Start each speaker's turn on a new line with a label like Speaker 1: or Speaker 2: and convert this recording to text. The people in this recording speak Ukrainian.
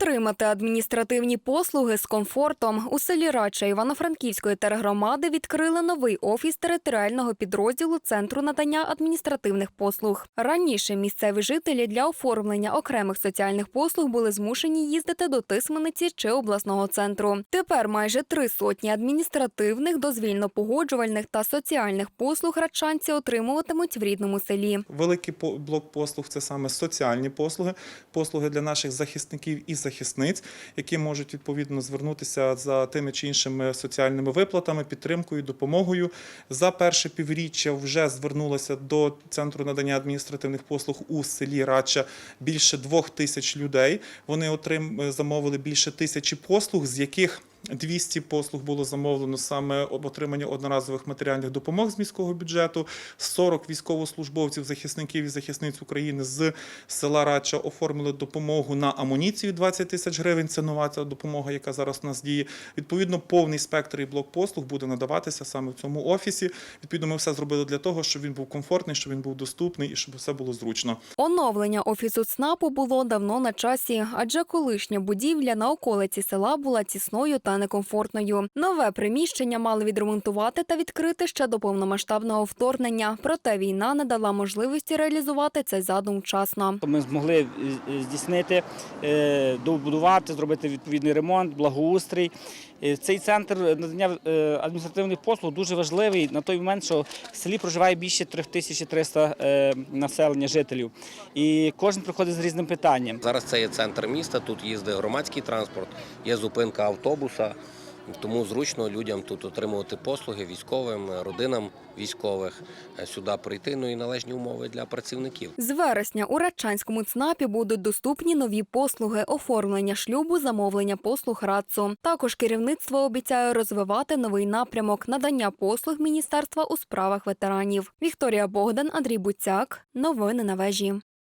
Speaker 1: Отримати адміністративні послуги з комфортом у селі Рача Івано-Франківської тергромади відкрили новий офіс територіального підрозділу Центру надання адміністративних послуг. Раніше місцеві жителі для оформлення окремих соціальних послуг були змушені їздити до Тисмениці чи обласного центру. Тепер майже три сотні адміністративних, дозвільно-погоджувальних та соціальних послуг рачанці отримуватимуть в рідному селі.
Speaker 2: Великий блок послуг це саме соціальні послуги, послуги для наших захисників і захисниць, які можуть відповідно звернутися за тими чи іншими соціальними виплатами, підтримкою, допомогою. За перше півріччя вже звернулося до центру надання адміністративних послуг у селі Рача більше двох тисяч людей. Вони отрим замовили більше тисячі послуг, з яких 200 послуг було замовлено саме об отримання одноразових матеріальних допомог з міського бюджету. 40 військовослужбовців, захисників і захисниць України з села Рача оформили допомогу на амуніцію 20 тисяч гривень. Це нова ця допомога, яка зараз у нас діє. Відповідно, повний спектр і блок послуг буде надаватися саме в цьому офісі. Відповідно, ми все зробили для того, щоб він був комфортний, щоб він був доступний і щоб все було зручно.
Speaker 1: Оновлення офісу ЦНАПу було давно на часі, адже колишня будівля на околиці села була тісною та некомфортною. Нове приміщення мали відремонтувати та відкрити ще до повномасштабного вторгнення. Проте війна не дала можливості реалізувати цей задум вчасно.
Speaker 3: Ми змогли е, е, здійснити, е, добудувати, зробити відповідний ремонт, благоустрій. Цей центр надання адміністративних послуг дуже важливий на той момент, що в селі проживає більше 3300 е, населення жителів. І кожен приходить з різним питанням.
Speaker 4: Зараз це є центр міста, тут їздить громадський транспорт, є зупинка автобуса. Тому зручно людям тут отримувати послуги військовим, родинам військових, е, сюди прийти, ну і належні умови для працівників.
Speaker 1: З вересня у Радчанському ЦНАПі будуть доступні нові послуги оформлення шлюбу, замовлення послуг РАЦУ. Також керівництво обіцяє розвивати новий напрямок надання послуг міністерства у справах ветеранів. Вікторія Богдан, Андрій Буцяк. Новини на вежі.